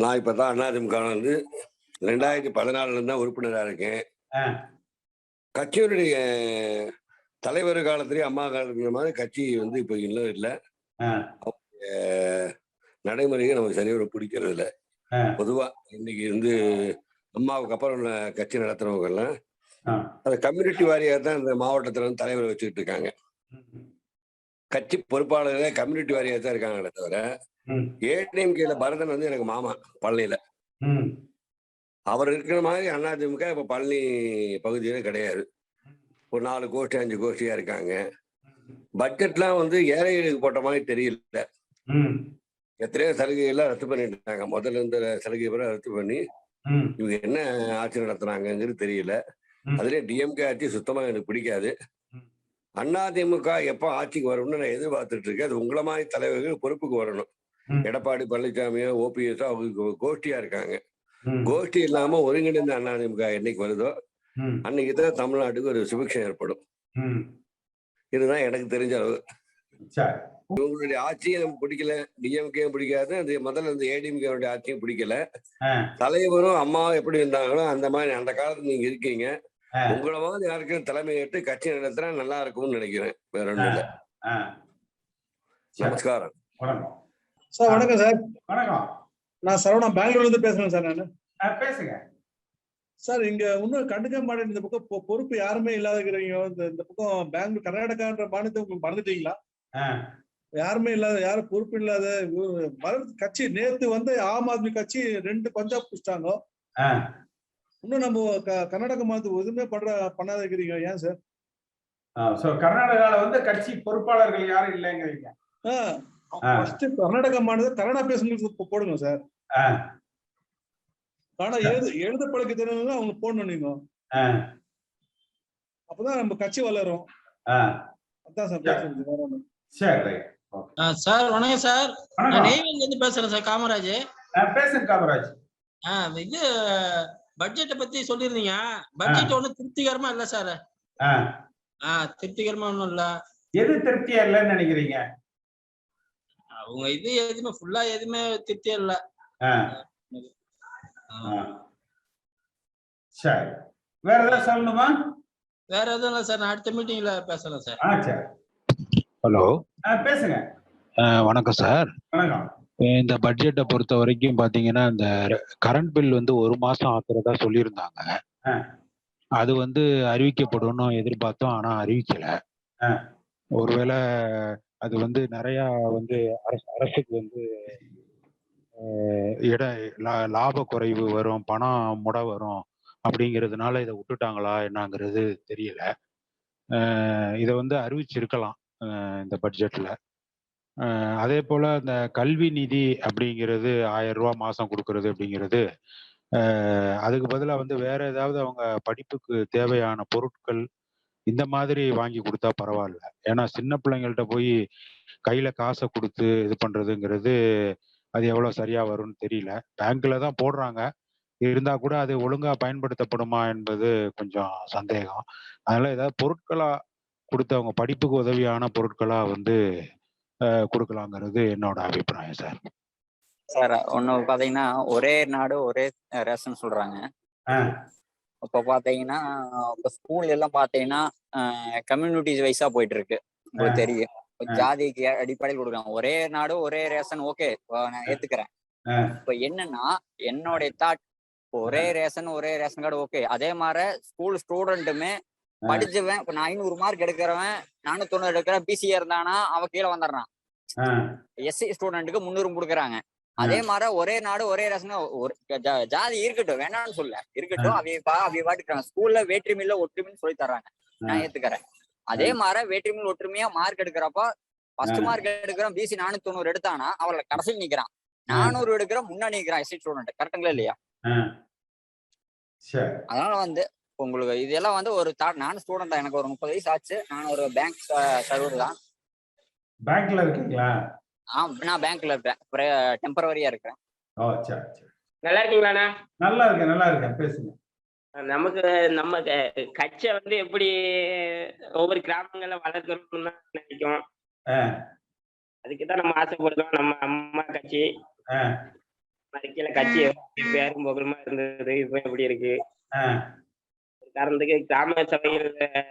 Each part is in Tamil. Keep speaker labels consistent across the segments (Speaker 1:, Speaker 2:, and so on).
Speaker 1: நான் இப்போ தான் அதிமுக வந்து ரெண்டாயிரத்தி பதினாலுல தான் உறுப்பினராக இருக்கேன். கட்சியினுடைய தலைவர் காலத்திலேயே அம்மா காலத்துல மாதிரி கட்சி வந்து இப்போ இன்னும் இல்லை. நடைமுறையை நமக்கு சரியாக பிடிக்கிறது இல்லை. பொதுவா இன்னைக்கு வந்து அம்மாவுக்கு அப்புறம் கட்சி நடத்துறவங்க எல்லாம்
Speaker 2: ஆ.
Speaker 1: அந்த கம்யூனிட்டி வாரியாக தான் இந்த மாவட்டத்தில் வந்து தலைவர் வச்சுக்கிட்டு இருக்காங்க கட்சி பொறுப்பாளர்களே கம்யூனிட்டி வாரியாக தான் இருக்காங்களே தவிர ஏடிஎம்கேல பரதன் வந்து எனக்கு மாமா பழனியில. அவர் இருக்கிற மாதிரி அதிமுக இப்ப பழனி பகுதியில கிடையாது. ஒரு நாலு கோஷ்டி அஞ்சு கோஷ்டியா இருக்காங்க. பட்ஜெட்லாம் வந்து ஏழைகளுக்கு போட்ட மாதிரி தெரியல. எத்தனையோ சலுகைகள்லாம் ரத்து பண்ணிட்டாங்க. முதல்ல இருந்த சலுகை பூரா ரத்து பண்ணி இவங்க என்ன ஆட்சி நடத்துறாங்கங்கிறது தெரியல. அதுலயே டிஎம்கே ஆட்சி சுத்தமா எனக்கு பிடிக்காது. அதிமுக எப்போ ஆட்சிக்கு வரும்னு நான் எதிர்பார்த்துட்டு இருக்கேன். அது உங்களை மாதிரி தலைவர்கள் பொறுப்புக்கு வரணும். எடப்பாடி பழனிசாமியோ ஓபிஎஸோ அவங்க கோஷ்டியா இருக்காங்க. கோஷ்டி இல்லாம ஒருங்கிணைந்த அதிமுக என்னைக்கு வருதோ அன்னைக்கு தான் தமிழ்நாட்டுக்கு ஒரு சுபிக்ஷம் ஏற்படும். இதுதான் எனக்கு தெரிஞ்ச அளவு.
Speaker 2: சரி.
Speaker 1: இவங்களுடைய ஆட்சியும் பிடிக்கல. டிஎம்கே பிடிக்காது. அது முதல்ல இந்த ஏடிஎம்கே ஆட்சியும் பிடிக்கல. தலைவரும் அம்மாவும் எப்படி இருந்தாங்களோ அந்த மாதிரி அந்த காலத்துல நீங்க இருக்கீங்க. உங்களை மாதிரி யாருக்கும் தலைமை ஏற்று கட்சி நடத்தினா நல்லா இருக்கும்னு நினைக்கிறேன். வேற ஒண்ணும் இல்ல. நமஸ்காரம்.
Speaker 2: வணக்கம்.
Speaker 3: சார் வணக்கம் சார்.
Speaker 2: வணக்கம்.
Speaker 3: நான் சரவணா பெங்களூர்ல இருந்து பேசுறேன் சார் நான்.
Speaker 2: பேசுங்க.
Speaker 3: சார் இங்க இன்னும் கண்டுக்க மாட்டேன். இந்த பக்கம் பொறுப்பு யாருமே இல்லாதக்கிறீங்க இந்த இந்த பக்கம் பெங்களூர் கர்நாடகான்ற மாநிலத்தை உங்களுக்கு மறந்துட்டீங்களா. யாருமே இல்லாத யாரும் பொறுப்பு இல்லாத கட்சி நேத்து வந்து ஆம் ஆத்மி கட்சி ரெண்டு பஞ்சாப் பிடிச்சிட்டாங்க. இன்னும் நம்ம க- கர்நாடக மாநிலத்துக்கு எதுவுமே பண்ற பண்ணாத இருக்கிறீங்க ஏன் சார்?
Speaker 2: கர்நாடகால வந்து கட்சி பொறுப்பாளர்கள் யாரும் இல்லைங்கிறீங்க.
Speaker 3: ஃபர்ஸ்ட் கர்நாடக மாநிலம் கன்னடா பேசுங்களுக்கு போடுங்க சார்.
Speaker 2: ஆ.
Speaker 3: ஆனா எழுத எழுத பழக்க தெரிஞ்சவங்க அவங்க போடணும் நீங்க. அப்பதான் நம்ம கட்சி வளரும். அதான் சார்.
Speaker 2: சரி
Speaker 4: சார் வணக்கம் சார். நான் இருந்து பேசுறேன் சார் காமராஜ்.
Speaker 2: பேசுங்க காமராஜ்.
Speaker 4: ஆ, இது பட்ஜெட்டை பத்தி சொல்லியிருந்தீங்க பட்ஜெட் ஒன்றும் திருப்திகரமா இல்ல சார்
Speaker 2: ஆ.
Speaker 4: ஆ திருப்திகரமா ஒன்றும் இல்ல.
Speaker 2: எது திருப்தியா இல்லைன்னு நினைக்கிறீங்க?
Speaker 4: அவங்க இது எதுவுமே ஃபுல்லா எதுவுமே திருப்தியா இல்ல.
Speaker 2: சரி. வேற ஏதாவது சொல்லணுமா?
Speaker 4: வேற எதுவும் இல்ல சார் நான் அடுத்த மீட்டிங்ல பேசுறேன் சார்
Speaker 2: ஆ சரி.
Speaker 5: ஹலோ
Speaker 2: ஆ பேசுங்க.
Speaker 5: வணக்கம் சார்
Speaker 2: வணக்கம்.
Speaker 5: இந்த பட்ஜெட்டை பொறுத்த வரைக்கும் பாத்தீங்கன்னா இந்த கரண்ட் பில் வந்து ஒரு மாசம் ஆக்குறதா சொல்லியிருந்தாங்க. அது வந்து அறிவிக்கப்படும்னு எதிர்பார்த்தோம் ஆனா அறிவிக்கல. ஒருவேளை அது வந்து நிறைய வந்து அரசு அரசுக்கு வந்து இட லாப குறைவு வரும் பணம் முட வரும் அப்படிங்கிறதுனால இதை விட்டுட்டாங்களா என்னங்கிறது தெரியல இதை வந்து அறிவிச்சிருக்கலாம் இந்த பட்ஜெட்ல அதே போல இந்த கல்வி நிதி அப்படிங்கிறது ஆயிரம் ரூபா மாசம் கொடுக்கறது அப்படிங்கிறது அதுக்கு பதிலா வந்து வேற ஏதாவது அவங்க படிப்புக்கு தேவையான பொருட்கள் இந்த மாதிரி வாங்கி கொடுத்தா பரவாயில்ல. ஏன்னா சின்ன பிள்ளைங்கள்ட்ட போய் கையில காசை கொடுத்து இது பண்றதுங்கிறது அது எவ்வளவு சரியா வரும்னு தெரியல. பேங்க்ல தான் போடுறாங்க. இருந்தா கூட அது ஒழுங்கா பயன்படுத்தப்படுமா என்பது கொஞ்சம் சந்தேகம். அதனால ஏதாவது பொருட்களா கொடுத்து அவங்க படிப்புக்கு உதவியான பொருட்களா வந்து கொடுக்கலாங்கிறது என்னோட அபிப்பிராயம் சார்
Speaker 6: சார் ஒண்ணு பாத்தீங்கன்னா ஒரே நாடு ஒரே ரேஷன் சொல்றாங்க. இப்ப பாத்தீங்கன்னா இப்ப ஸ்கூல் எல்லாம் பாத்தீங்கன்னா கம்யூனிட்டிஸ் வைஸா போயிட்டு இருக்கு உங்களுக்கு. தெரியும். ஜாதிக்கு அடிப்படையில் கொடுக்குறாங்க ஒரே நாடு ஒரே ரேஷன் ஓகே நான் ஏத்துக்கிறேன். இப்ப என்னன்னா என்னுடைய தாட் ஒரே ரேஷன் ஒரே ரேஷன் கார்டு ஓகே அதே மாதிரி ஸ்கூல் ஸ்டூடெண்ட்டுமே. படிச்சவன் இப்ப நான் ஐநூறு மார்க் எடுக்கிறவன் நானூத்தி தொண்ணூறு எடுக்கிறேன் பிசிஏ இருந்தானா அவன் கீழே வந்துடுறான். எஸ்சி ஸ்டூடெண்ட்டுக்கு முன்னுரிமை கொடுக்குறாங்க. அதே மாதிரி ஒரே நாடு ஒரே ரசனை ஒரு ஜாதி இருக்கட்டும் வேணாம்னு சொல்ல இருக்கட்டும் அவைய பா அவைய பாட்டுக்கிறாங்க. ஸ்கூல்ல வேற்றுமையில ஒற்றுமைன்னு சொல்லி தர்றாங்க. நான் ஏத்துக்கிறேன். அதே மாதிரி வேற்றுமையில் ஒற்றுமையா மார்க் எடுக்கிறப்ப ஃபர்ஸ்ட். மார்க் எடுக்கிறோம் பிசி நானூத்தி தொண்ணூறு எடுத்தானா அவளை கடைசியில் நிக்கிறான். நானூறு எடுக்கிற முன்னாடி நிக்கிறான் எஸ்சி ஸ்டூடெண்ட் கரெக்டுங்களா இல்லையா? அதனால வந்து உங்களுக்கு இதெல்லாம் வந்து ஒரு தாட் நானும் ஸ்டூடெண்ட் தான் எனக்கு ஒரு முப்பது வயசு ஆச்சு. நான் ஒரு பேங்க் சர்வர் தான்.
Speaker 2: பேங்க்ல இருக்கீங்களா?
Speaker 6: ஆ, நான் பேங்க்ல இருக்கேன். டெம்பரவரியா இருக்கிறேன்
Speaker 2: ஓ சரி சரி.
Speaker 7: நல்லா இருக்கீங்களாண்ணா
Speaker 2: நல்லா இருக்கேன் நல்லா இருக்கேன். பேசுங்க.
Speaker 7: நமக்கு நம்ம கட்சியை வந்து எப்படி ஒவ்வொரு கிராமங்கள்ல வளர்க்கணும்னு தான் நினைக்கும். அதுக்கு தான் நம்ம ஆசைப்படுறோம். நம்ம அம்மா கட்சி.
Speaker 2: ஆ.
Speaker 7: அறிக்கையில கட்சி பேரும் புகழுமா இருந்தது இப்ப எப்படி இருக்கு? காரணத்துக்கு கிராம சபையில்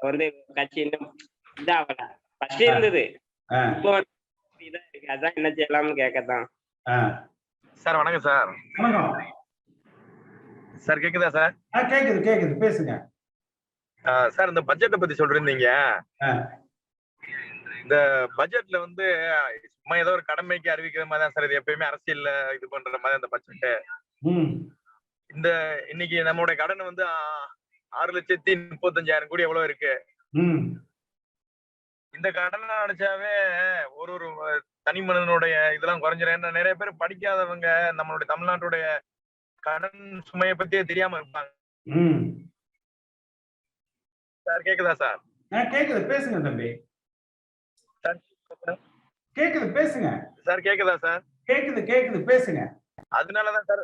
Speaker 7: வந்து கட்சி இன்னும் இதாகல. ஃபர்ஸ்ட் இருந்தது. இப்போ இதா இருக்கு. அதான் என்ன செய்யலாம்னு கேட்கத்தான்.
Speaker 8: சார் வணக்கம் சார்.
Speaker 2: வணக்கம்.
Speaker 8: சார் கேக்குதா சார்?
Speaker 2: கேக்குது கேக்குது. பேசுங்க.
Speaker 8: சார் இந்த பட்ஜெட்டை பத்தி சொல்றீங்க. இந்த பட்ஜெட்ல வந்து சும்மா ஏதோ ஒரு கடமைக்கு அறிவிக்கிற மாதிரி தான் சார். இது எப்பயுமே அரசியல்ல இது பண்ற மாதிரி அந்த பட்ஜெட்
Speaker 2: ம்.
Speaker 8: இந்த இன்னைக்கு நம்மளுடைய கடன் வந்து ஆறு லட்சத்தி முப்பத்தஞ்சாயிரம் கோடி எவ்வளவு இருக்கு? இந்த கடனை அடைச்சாவே ஒரு ஒரு தனி மனிதனுடைய இதெல்லாம் குறைஞ்சிரும். ஏன்னா நிறைய பேர் படிக்காதவங்க நம்மளுடைய தமிழ்நாட்டுடைய கடன் சுமையை பத்தியே தெரியாம இருப்பாங்க. சார் கேக்குதா சார்?
Speaker 2: கேக்குது. பேசுங்க தம்பி. கேக்குது. பேசுங்க.
Speaker 8: சார் கேக்குதா சார்?
Speaker 2: கேக்குது கேக்குது. பேசுங்க.
Speaker 8: அதனாலதான் சார்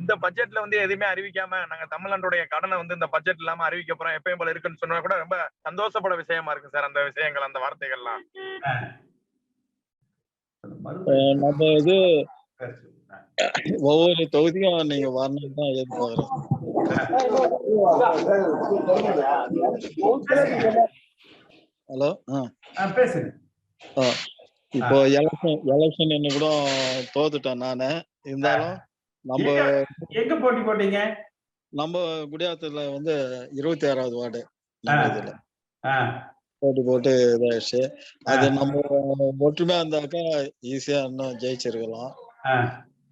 Speaker 8: இந்த- பட்ஜெட்ல வந்து எதுவுமே அறிவிக்காம நாங்க தமிழ்நாட்டுடைய கடனை வந்து இந்த பட்ஜெட் இல்லாம அறிவிக்க போறோம் எப்பயும் போல இருக்குன்னு சொன்னா கூட ரொம்ப சந்தோஷப்பட விஷயமா இருக்கு சார் அந்த விஷயங்கள் அந்த வார்த்தைகள்லாம்
Speaker 9: நம்ம இது. ஒவ்வொரு தொகுதியும் நீங்க வரணும் தான் எதிர்பார்க்கிறோம் ஹலோ. இப்போ எலெக்ஷன் எலெக்ஷன் என்ன கூட தோத்துட்டேன் நானு இருந்தாலும் நம்ம
Speaker 2: எங்க- போட்டி போட்டீங்க?
Speaker 9: நம்ம குடியாத்துல வந்து இருபத்தி ஆறாவது வார்டு நம்ம. இதுல. போட்டி போட்டு இதாயிடுச்சு. அது நம்ம ஒற்றுமையா இருந்தாக்கா ஈஸியா இன்னும் ஜெயிச்சிருக்கலாம்.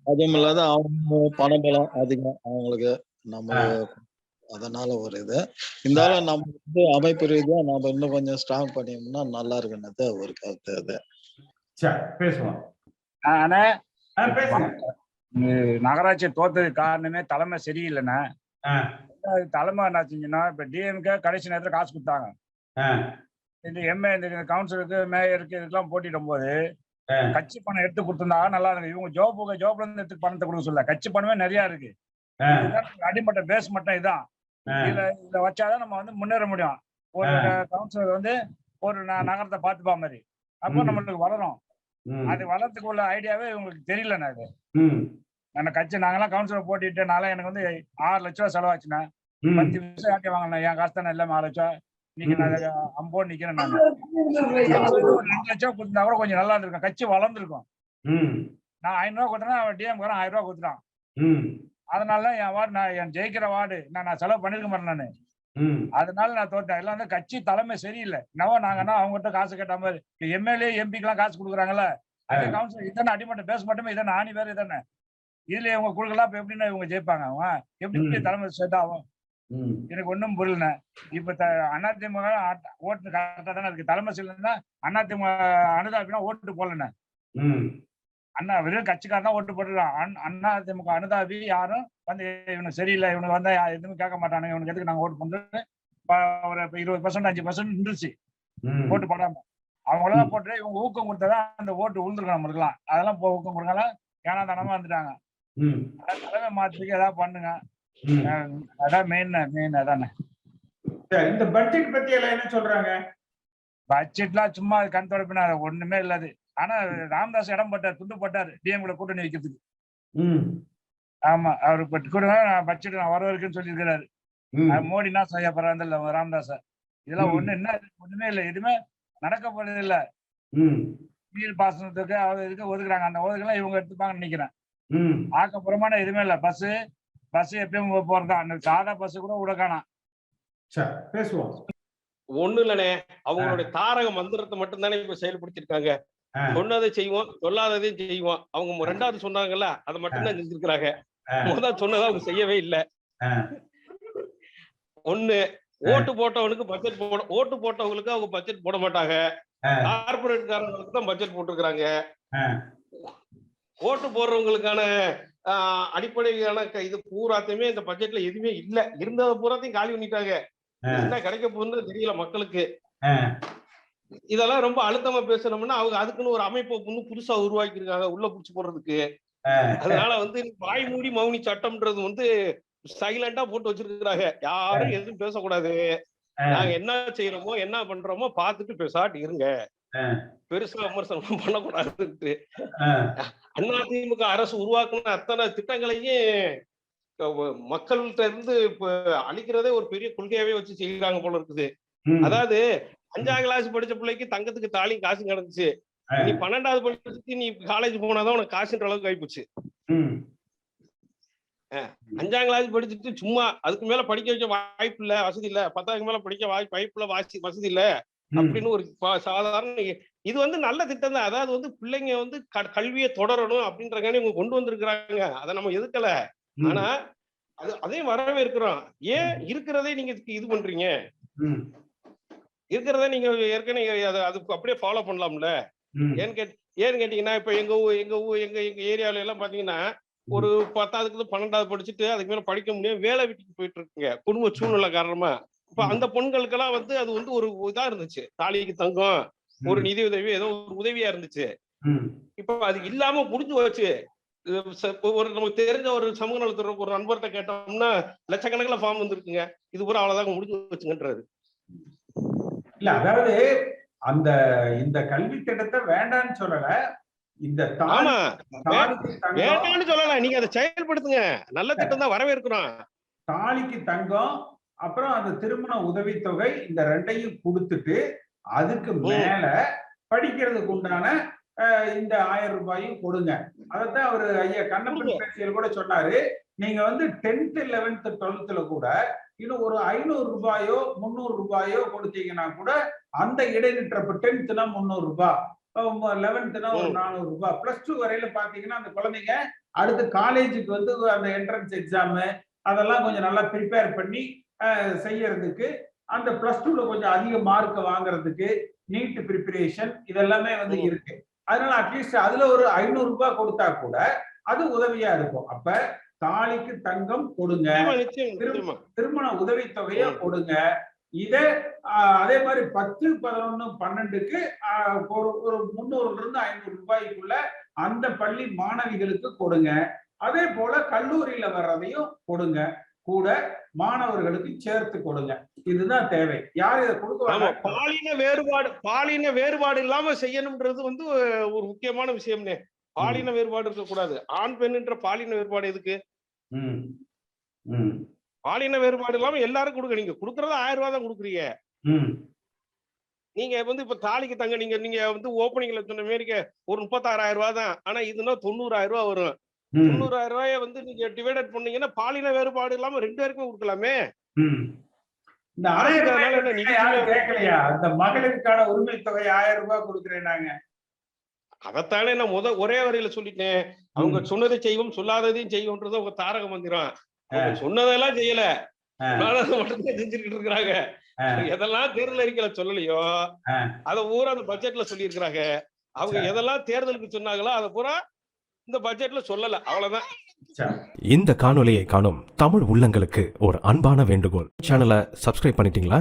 Speaker 9: அதுவும் இல்லாத அவங்க பணபலம் அதிகம் அவங்களுக்கு. நம்ம அதனால ஒரு இது. இருந்தாலும் நம்ம வந்து அமைப்பு ரீதியா நாம இன்னும் கொஞ்சம் ஸ்ட்ராங் பண்ணிட்டோம்னா நல்லா இருக்குன்றது ஒரு கருத்து அது.
Speaker 2: பேசுவோம்.
Speaker 10: ஆனா நகராட்சி தோத்ததுக்கு காரணமே தலைமை சரியில்லைண்ணே. அது தலைமை என்ன செஞ்சுன்னா இப்ப டிஎம்கே கடைசி நேரத்துல காசு கொடுத்தாங்க. இந்த எம்ஏ இந்த கவுன்சிலருக்கு மேயருக்கு இதுக்கெல்லாம் போட்டிடும் போது. கட்சி பணம் எடுத்து கொடுத்திருந்தாங்க நல்லா இருக்கு இவங்க ஜோப்புக்கு ஜோப்ல இருந்து எடுத்து பணத்தை கொடுக்க சொல்ல. கட்சி பணமே நிறைய இருக்கு. அடிமட்ட பேஸ் மட்டும் இதான்.
Speaker 2: ஆ,
Speaker 10: இதுல இத வச்சாதான் நம்ம வந்து முன்னேற முடியும். ஒரு கவுன்சிலர் வந்து ஒரு நகரத்தை பார்த்துப்பா மாதிரி. அப்போ. நம்மளுக்கு வளரும். அது வளர்த்துக்கு உள்ள ஐடியாவே இவங்களுக்கு தெரியலண்ணே அது.
Speaker 2: ம்,
Speaker 10: அந்த கட்சி நாங்கெல்லாம் கவுன்சிலர் போட்டிட்டனால எனக்கு வந்து ஆறு லட்ச ரூபா செலவாச்சுண்ணே. பத்து நிமிஷம் யாக்கி வாங்கினேன் என் காசு தானே இல்லாம ஆறு லட்சம் இன்னைக்கு நான் அம்போடு நிக்கிறேன் நான். ஒரு ரெண்டு லட்சம் கொடுத்தா கூட கொஞ்சம் நல்லா இருந்திருக்கும். கட்சி வளர்ந்துருக்கும்.
Speaker 2: ம்,
Speaker 10: நான் ஐநூறு ரூபா கொடுத்தேன்னா டிஎம் காரன் ஆயிரம் ரூபா கொடுத்துட்டான்.
Speaker 2: ம்,
Speaker 10: அதனால என் வார்டு நான் என் ஜெயிக்கிற வார்டு நான் நான் செலவு பண்ணிருக்க மாட்டேன் நானு. அதனால நான் தோத்தேன். எல்லாம் வந்து கட்சி தலைமை சரியில்லை. என்னவோ நாங்கன்னா அவங்ககிட்ட காசு கேட்ட மாதிரி. எம்எல்ஏ எம்பிக்கெல்லாம் காசு கொடுக்குறாங்கல்ல. அதே கவுன்சிலர் இதானே அடிமட்ட பேச மட்டுமே இதானே ஆணி வேற இதானே. இதுல இவங்க கொடுக்கலாம் இப்ப எப்படின்னா இவங்க ஜெயிப்பாங்க. அவங்க எப்படி. தலைமை செட் ஆகும் எனக்கு ஒன்றும் புரியலண்ணே இப்ப அதிமுக ஓட்டு கரெக்டா தானே இருக்கு. தலைமை சரியில்லைன்னா அதிமுக அனுதாபினா ஓட்டு போடலண்ணே. அண்ணா வெறும் கட்சிக்காரன் தான் ஓட்டு போட்டுருக்கான் அண்ணா அதிமுக அனுதாபி யாரும் வந்து இவனுக்கு சரியில்லை இவனுக்கு வந்தா எதுவும் கேட்க மாட்டானுங்க. இவனுக்கு எதுக்கு நாங்க ஓட்டு பண்றது ப- ஒரு இருபது பர்சன்ட் அஞ்சு பர்சன்ட் நின்றுச்சு ஓட்டு போடாம. அவங்களாம் போட்டு இவங்க ஊக்கம் கொடுத்தா அந்த ஓட்டு உழுந்துருக்கும் நம்மளுக்குலாம் அதெல்லாம் ஊக்கம் கொடுக்கல ஏன்னா தானமா வந்துட்டாங்க. தலைமை மாற்றத்துக்கு ஏதாவது பண்ணுங்க. அதான் மெயின் மெயின் அதானே.
Speaker 2: இந்த பட்ஜெட் பத்தி எல்லாம் என்ன சொல்றாங்க?
Speaker 10: பட்ஜெட்லாம் சும்மா கண் தொடப்பினா ஒண்ணுமே இல்லாது ஆனா ராமதாஸ் இடம் போட்டார் துண்டு போட்டார் டிஎம்ல கூட்டணி வைக்கிறதுக்கு.
Speaker 2: ம்,
Speaker 10: ஆமா அவர் கூட பட்ஜெட் நான் வர இருக்குன்னு சொல்லியிருக்கிறாரு.
Speaker 2: ம்,
Speaker 10: அது மோடி என்ன செய்ய போறாங்க இல்ல ராமதாஸ். இதெல்லாம். ஒண்ணு என்ன ஒண்ணுமே இல்லை. எதுவுமே நடக்க போறது இல்ல.
Speaker 2: ம்,
Speaker 10: நீர் பாசனத்துக்கு இதுக்கு ஒதுக்குறாங்க. அந்த ஒதுக்கெல்லாம் இவங்க எடுத்துப்பாங்கன்னு நினைக்கிறேன்.
Speaker 2: ம்,
Speaker 10: ஆக்கப்பூர்வமான எதுவுமே இல்ல. பஸ் பஸ் எப்பயும் போறதா? அந்த சாதா பஸ் கூட விட காணாம்.
Speaker 2: சரி பேசுவோம்.
Speaker 11: ஒண்ணு இல்லனே அவங்களுடைய தாரக மந்திரத்தை மட்டும் தானே இப்ப செயல்படுத்திருக்காங்க. சொன்னதை செய்வோம் சொல்லாததையும் செய்வோம் அவங்க ரெண்டாவது சொன்னாங்கல்ல அதை மட்டும் தான் செஞ்சிருக்கிறாங்க. முதல் சொன்னதை அவங்க செய்யவே இல்லை. ஒண்ணு ஓட்டு போட்டவனுக்கு பட்ஜெட் போட ஓட்டு போட்டவங்களுக்கு அவங்க பட்ஜெட் போட மாட்டாங்க
Speaker 2: ஆ.
Speaker 11: கார்பரேட் காரங்களுக்கு தான் பட்ஜெட் போட்டிருக்கிறாங்க
Speaker 2: ஆ.
Speaker 11: ஓட்டு போடுறவங்களுக்கான ஆஹ், அடிப்படையான இது பூராத்தையுமே இந்த பட்ஜெட்ல எதுவுமே இல்ல இருந்தத பூராத்தையும் காலி பண்ணிட்டாங்க. என்ன கிடைக்க போகுதுன்னு தெரியல மக்களுக்கு. இதெல்லாம் ரொம்ப அழுத்தமா பேசணும்னா அவங்க அதுக்குன்னு ஒரு அமைப்பை இன்னும் புதுசா உருவாக்கி இருக்காங்க உள்ள புடிச்சு போடுறதுக்கு. அதனால வந்து வாய் மூடி மௌனி சட்டம்ன்றது வந்து சைலண்டா போட்டு வச்சிருக்கிறாங்க. யாரும் எதுவும் பேசக்கூடாது. நாங்க என்ன செய்யறோமோ என்ன பண்றோமோ பார்த்துட்டு பேசாட்டி இருங்க. பெருசா விமர்சனம் பண்ணக்கூடாதுன்ட்டு.
Speaker 2: ஆ,
Speaker 11: அதிமுக அரசு உருவாக்குன அத்தனை திட்டங்களையும் மக்கள்கிட்ட இருந்து இப்ப அழிக்கிறதே ஒரு பெரிய கொள்கையாவே வச்சு செய்யறாங்க போல இருக்குது. அதாவது அஞ்சாம் கிளாஸ் படிச்ச பிள்ளைக்கு தங்கத்துக்கு தாலியும் காசு கிடந்துச்சு. நீ பன்னெண்டாவது படிச்சுட்டு நீ காலேஜ் போனாதான் உனக்கு காசுன்ற அளவுக்கு ஆயிப்போச்சு. அஞ்சாம் கிளாஸ் படிச்சுட்டு சும்மா அதுக்கு மேல படிக்க வைக்க வாய்ப்பு இல்ல வசதி இல்ல. பத்தாவது மேல படிக்க வாய்ப்பு வாய்ப்பு இல்ல வாசி வசதி இல்ல அப்படின்னு ஒரு சாதாரண இது வந்து நல்ல திட்டம் தான். அதாவது வந்து பிள்ளைங்க வந்து க- கல்வியை தொடரணும் அப்படின்றக்காண்டி இவங்க கொண்டு வந்திருக்கிறாங்க. அதை நம்ம எதுக்கல ஆனா அது அதையும் வரவேற்கிறோம். ஏன் இருக்கிறதே நீங்க இது பண்றீங்க? இருக்கிறத நீங்க ஏற்கனவே அதை அது அப்படியே ஃபாலோ பண்ணலாம்ல? ஏன்னு கேட் ஏன்னு கேட்டீங்கன்னா இப்ப எங்க ஊர் எங்க ஊர் எங்க எங்க ஏரியால எல்லாம் பாத்தீங்கன்னா ஒரு பத்தாவதுக்கு பன்னெண்டாவது படிச்சுட்டு அதுக்கு மேல படிக்க முடியும் வேலை வீட்டுக்கு போயிட்டு இருக்குங்க. குடும்ப சூழ்நிலை காரணமா. இப்ப அந்த பொண்களுக்கெல்லாம் வந்து அது வந்து ஒரு இதா இருந்துச்சு. தாலிக்கு தங்கம் ஒரு நிதி உதவி ஏதோ ஒரு உதவியா இருந்துச்சு. இப்ப அது இல்லாம முடிஞ்சு போச்சு. ஒரு நமக்கு தெரிஞ்ச ஒரு சமூக நலத்துறை ஒரு நண்பர்கிட்ட கேட்டோம்னா லட்சக்கணக்கில் ஃபார்ம் வந்திருக்குங்க. இது பூரா அவ்வளவுதான் முடிஞ்சு வச்சுங்கன்றாரு
Speaker 2: இல்ல அதாவது அந்த இந்த கல்வி திட்டத்தை வேண்டாம்னு சொல்லல. இந்த
Speaker 11: வேண்டாம்னு சொல்லல. நீங்க அதை செயல்படுத்துங்க. நல்ல திட்டம் தான் வரவேற்கிறோம்.
Speaker 2: தாலிக்கு தங்கம் அப்புறம் அந்த திருமண உதவித்தொகை இந்த ரெண்டையும் கொடுத்துட்டு அதுக்கு மேல படிக்கிறதுக்கு உண்டான இந்த ஆயிரம் ரூபாயும் கொடுங்க. அதைத்தான் அவரு ஐயா கண்ணப்பன் பேசியல் கூட சொன்னாரு. நீங்க வந்து டென்த் லெவன்த் டுவெல்த்ல கூட இன்னும் ஒரு ஐநூறு ரூபாயோ முந்நூறு ரூபாயோ கொடுத்தீங்கன்னா கூட அந்த இடைநிற்றப்பு டென்த்னா முந்நூறு ரூபாய் லெவன்த்னா ஒரு. நானூறு ரூபாய் பிளஸ் டூ வரையில பாத்தீங்கன்னா அந்த குழந்தைங்க அடுத்து காலேஜுக்கு வந்து அந்த என்ட்ரன்ஸ் எக்ஸாமு அதெல்லாம் கொஞ்சம் நல்லா ப்ரிப்பேர் பண்ணி செய்யறதுக்கு அந்த பிளஸ் டூல கொஞ்சம் அதிக மார்க் வாங்குறதுக்கு நீட் ப்ரிப்பரேஷன் இதெல்லாமே வந்து. இருக்கு அதனால அட்லீஸ்ட் அதுல ஒரு ஐநூறு ரூபாய் கொடுத்தா கூட அது உதவியா இருக்கும் அப்ப தாலிக்கு தங்கம் கொடுங்க. திருமண உதவித்தொகைய. கொடுங்க. இத அதே மாதிரி பத்து பதினொன்னு பன்னெண்டுக்கு ஒரு ஒரு முந்நூறுல இருந்து ஐநூறு ரூபாய்க்குள்ள அந்த பள்ளி மாணவிகளுக்கு கொடுங்க. அதே போல கல்லூரியில வர்றதையும் கொடுங்க. கூட மாணவர்களுக்கு சேர்த்து கொடுங்க. இதுதான் தேவை. யார் இதை கொடுக்க
Speaker 11: பாலின வேறுபாடு பாலின வேறுபாடு இல்லாம செய்யணும்ன்றது வந்து ஒரு முக்கியமான விஷயம்னே. பாலின வேறுபாடு இருக்கக்கூடாது. ஆண் பெண்ணுன்ற பாலின வேறுபாடு எதுக்கு. பாலின வேறுபாடு இல்லாம எல்லாரும் கொடுங்க. நீங்க கொடுக்கறது ஆயிரம் ரூபாய் தான் கொடுக்குறீங்க. நீங்க வந்து இப்ப தாலிக்கு தங்க நீங்க நீங்க வந்து ஓப்பனிங்ல சொன்ன மாரிக்க ஒரு முப்பத்தாறாயிரம் ரூபாய் தான். ஆனா இதுனா தொண்ணூறாயிரம் ரூபாய் வரும். தொண்ணூறாயிரம் ரூபாய வந்து நீங்க டிவைடட் பண்ணீங்கன்னா பாலின வேறுபாடு இல்லாம ரெண்டு பேருக்குமே கொடுக்கலாமே?
Speaker 2: இந்த மகளிருக்கான உரிமை தொகை ஆயிரம் ரூபாய் கொடுக்குறேன் நாங்க
Speaker 11: அதைத்தானே நான் முத ஒரே வரையில சொல்லிட்டேன். அவங்க சொன்னதை செய்வோம் சொல்லாததையும் செய்வோம்ன்றது அவங்க தாரக மந்திரம். சொன்னதெல்லாம் செய்யல. மட்டும்தான் செஞ்சுக்கிட்டு இருக்கிறாங்க. எதெல்லாம் தேர்தல் அறிக்கையில சொல்லலையோ. அத பூரா அந்த பட்ஜெட்ல சொல்லியிருக்கிறாங்க. அவங்க எதெல்லாம் தேர்தலுக்கு சொன்னாங்களோ அதை பூரா இந்த பட்ஜெட்ல சொல்லல. அவ்வளவுதான்.
Speaker 12: இந்த காணொளியை காணும் தமிழ் உள்ளங்களுக்கு ஒரு அன்பான வேண்டுகோள். சேனலை சப்ஸ்கிரைப் பண்ணிட்டீங்களா?